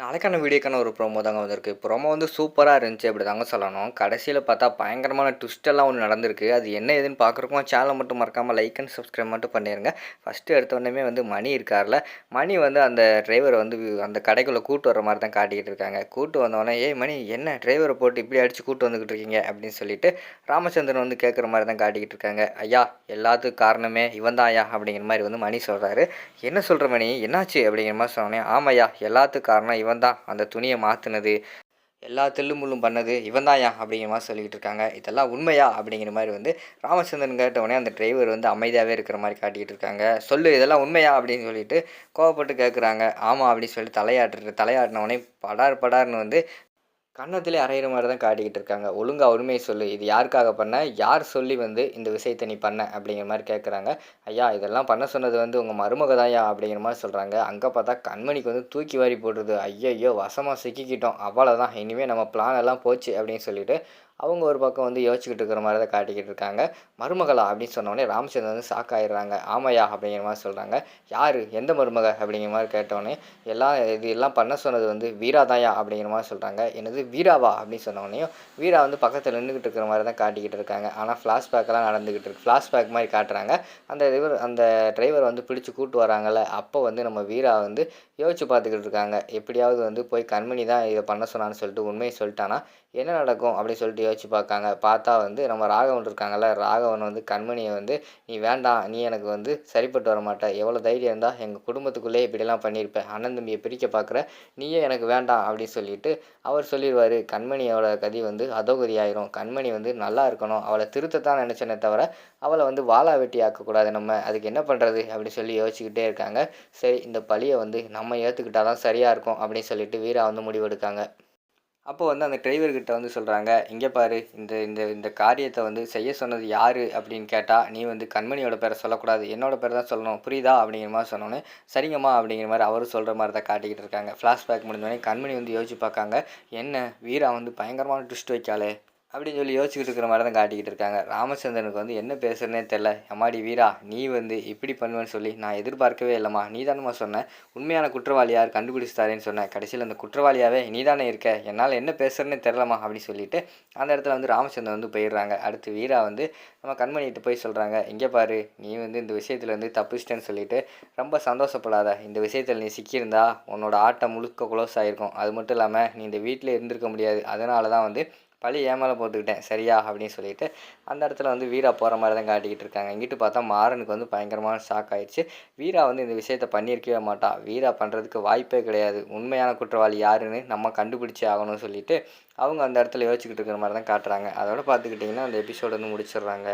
நாளைக்கான வீடியோக்கான ஒரு ப்ரோமோ தாங்க வந்திருக்கு. ப்ரோமோ வந்து சூப்பராக இருந்துச்சு அப்படி தாங்க சொல்லணும். கடைசியில் பார்த்தா பயங்கரமான ட்விஸ்டெல்லாம் ஒன்று நடந்திருக்கு. அது என்ன ஏதுன்னு பார்க்குறக்கும் சேனலை மட்டும் மறக்காமல் லைக் அண்ட் சப்ஸ்கிரைப் மட்டும் பண்ணிடுங்க ஃபஸ்ட்டு எடுத்தோடனே வந்து மணி இருக்கார்ல மணி வந்து அந்த டிரைவரை வந்து அந்த கடைக்குள்ளே கூட்டு வர மாதிரி தான் காட்டிக்கிட்டு இருக்காங்க. கூட்டு வந்தோடனே ஏய் மணி என்ன டிரைவரை போட்டு இப்படி அடித்து கூட்டு வந்துக்கிட்டு இருக்கீங்க? அப்படின்னு சொல்லிட்டு ராமச்சந்திரன் வந்து கேட்குற மாதிரி தான் காட்டிக்கிட்டு இருக்காங்க. ஐயா எல்லாத்துக்கும் காரணமே இவன் தான் ஐயா அப்படிங்கிற மாதிரி வந்து மணி சொல்கிறாரு என்ன சொல்கிற மணி? என்னாச்சு? அப்படிங்கிற மாதிரி சொன்னேன் ஆமாய்யா எல்லாத்துக்கும் காரணம் இவன் தான் அந்த துணியை மாற்றினது எல்லா தில்லு முள்ளும் பண்ணது இவன் தான்யா அப்படிங்கிற மாதிரி சொல்லிக்கிட்டு இருக்காங்க. இதெல்லாம் உண்மையா அப்படிங்கிற மாதிரி வந்து ராமச்சந்திரன் கேட்டவொடனே அந்த டிரைவர் வந்து அமைதியாகவே இருக்கிற மாதிரி காட்டிக்கிட்டு இருக்காங்க. சொல்லு இதெல்லாம் உண்மையா அப்படின்னு சொல்லிட்டு கோவப்பட்டு கேட்குறாங்க ஆமாம் அப்படின்னு சொல்லி தலையாட்டு தலையாட்டினவுடனே படார் படார்னு வந்து கன்னத்தில் அரைகிற மாதிரி தான் காட்டிக்கிட்டு இருக்காங்க. ஒழுங்கா உண்மையை சொல்லு. இது யாருக்காக பண்ண? யார் சொல்லி வந்து இந்த விஷயத்தை நீ பண்ண? அப்படிங்கிற மாதிரி கேட்குறாங்க ஐயா இதெல்லாம் பண்ண சொன்னது வந்து உங்கள் மருமக தான்யா அப்படிங்கிற மாதிரி சொல்கிறாங்க அங்கே பார்த்தா கண்மணிக்கு வந்து தூக்கி வாரி போடுறது ஐயையோ வசமாக சிக்கிக்கிட்டோம். அவ்வளோதான் இனிமேல் நம்ம பிளான் எல்லாம் போச்சு அப்படின்னு சொல்லிட்டு அவங்க ஒரு பக்கம் வந்து யோசிச்சுக்கிட்டு இருக்கிற மாதிரி தான் காட்டிக்கிட்டு இருக்காங்க. மருமகளா அப்படின்னு சொன்னோடனே ராமச்சந்திரன் வந்து ஷாக் ஆயிடுறாங்க. ஆமையா அப்படிங்கிற மாதிரி சொல்கிறாங்க யார்? எந்த மருமக? அப்படிங்கிற மாதிரி கேட்டோடனே எல்லாம் இது எல்லாம் பண்ண சொன்னது வந்து வீரா தாயா அப்படிங்கிற மாதிரி சொல்கிறாங்க என்னது? வீராவா? அப்படின்னு சொன்னோடனையும் வீரா வந்து பக்கத்தில் நின்றுக்கிட்டு இருக்கிற மாதிரி தான் காட்டிக்கிட்டு இருக்காங்க. ஆனால் ஃப்ளாஷ்பேக்கெல்லாம் நடந்துக்கிட்டு இருக்கு. ஃப்ளாஷ்பேக் மாதிரி காட்டுறாங்க. அந்த இவர் அந்த டிரைவர் வந்து பிடிச்சி கூட்டு வராங்கல்ல அப்போ வந்து நம்ம வீரா வந்து யோசிச்சு பார்த்துக்கிட்டு இருக்காங்க. எப்படியாவது வந்து போய் கண்மணி தான் இதை பண்ண சொன்னான்னு சொல்லிட்டு உண்மையை சொல்லிட்டானா? என்ன நடக்கும்? அப்படின்னு சொல்லிட்டு யோசிச்சு பார்க்காங்க. பார்த்தா வந்து நம்ம ராகவன் இருக்காங்கல்ல ராகவன் வந்து கண்மணியை வந்து நீ வேண்டாம் நீ எனக்கு வந்து சரிப்பட்டு வர மாட்ட. எவ்வளோ தைரியம் இருந்தால் எங்கள் குடும்பத்துக்குள்ளே இப்படிலாம் பண்ணியிருப்பேன். அண்ணன் தம்பியை பிரிக்க பார்க்குற நீயே எனக்கு வேண்டாம் அப்படின்னு சொல்லிட்டு அவர் சொல்லிடுவார். கண்மணியோட கதி வந்து அதோகதி ஆயிரும் கண்மணி வந்து நல்லா இருக்கணும். அவளை திருத்தத்தான் நினச்சனே தவிர அவளை வந்து வாழா வெட்டி ஆக்கக்கூடாது நம்ம. அதுக்கு என்ன பண்ணுறது அப்படின்னு சொல்லி யோசிச்சுக்கிட்டே இருக்காங்க. சரி இந்த பழியை வந்து நம்ம ஏற்றுக்கிட்டால் தான் சரியாக இருக்கும் அப்படின்னு சொல்லிட்டு வீரா வந்து முடிவெடுக்காங்க. அப்போ வந்து அந்த டிரைவர்கிட்ட வந்து சொல்கிறாங்க இங்கே பாரு இந்த இந்த இந்த காரியத்தை வந்து செய்ய சொன்னது யார்? அப்படின்னு கேட்டால் நீ வந்து கண்மணியோட பேரை சொல்லக்கூடாது என்னோட பேர் தான் சொல்லணும் புரியுதா? அப்படிங்கிற மாதிரி சொன்னோன்னே சரிங்கம்மா அப்படிங்கிற மாதிரி அவரும் சொல்கிற மாதிரி தான் காட்டிக்கிட்டு இருக்காங்க. ஃப்ளாஷ்பேக் முடிஞ்சோடனே கண்மணி வந்து யோசிச்சு பார்க்காங்க என்ன வீரா வந்து பயங்கரமான ட்விஸ்ட் வைக்காளே. அப்படின்னு சொல்லி யோசிச்சுக்கிட்டு இருக்கிற மாதிரி தான் காட்டிக்கிட்டு இருக்காங்க. ராமச்சந்திரனுக்கு வந்து என்ன பேசுறேனே தெரில அம்மாடி வீரா நீ வந்து இப்படி பண்ணுவேன்னு சொல்லி நான் எதிர்பார்க்கவே இல்லைம்மா. நீ தானம்மா சொன்னேன் உண்மையான குற்றவாளி யார் கண்டுபிடிச்சு சொன்னேன் கடைசியில் அந்த குற்றவாளியாகவே நீ தானே இருக்க. என்னால் என்ன பேசுறேனே தெரிலம்மா அப்படின்னு சொல்லிட்டு அந்த இடத்துல வந்து ராமச்சந்திரன் வந்து போயிடுறாங்க. அடுத்து வீரா வந்து நம்ம கண்மணிகிட்ட போய் சொல்கிறாங்க இங்கே பாரு நீ வந்து இந்த விஷயத்தில் வந்து தப்பிச்சிட்டேன்னு சொல்லிட்டு ரொம்ப சந்தோஷப்படாத. இந்த விஷயத்தில் நீ சிக்கியிருந்தா உன்னோட ஆட்டம் முழுக்க க்ளோஸ் ஆகிருக்கும் அது மட்டும் இல்லாமல் நீ இந்த வீட்டில் இருந்திருக்க முடியாது. அதனால தான் வந்து பழி ஏமால போட்டுக்கிட்டேன் சரியா? அப்படின்னு சொல்லிட்டு அந்த இடத்துல வந்து வீரா போகிற மாதிரி தான் காட்டிக்கிட்டு இருக்காங்க. இங்கிட்டு பார்த்தா மாறனுக்கு வந்து பயங்கரமான ஷாக் ஆயிடுச்சு. வீரா வந்து இந்த விஷயத்த பண்ணியிருக்கவே மாட்டா. வீரா பண்ணுறதுக்கு வாய்ப்பே கிடையாது. உண்மையான குற்றவாளி யாருன்னு நம்ம கண்டுபிடிச்சே ஆகணும்னு சொல்லிட்டு அவங்க அந்த இடத்துல யோசிச்சுக்கிட்டு இருக்கிற மாதிரி தான் காட்டுறாங்க. அதோட பார்த்துக்கிட்டிங்கன்னா அந்த எபிசோடு வந்து முடிச்சிடுறாங்க.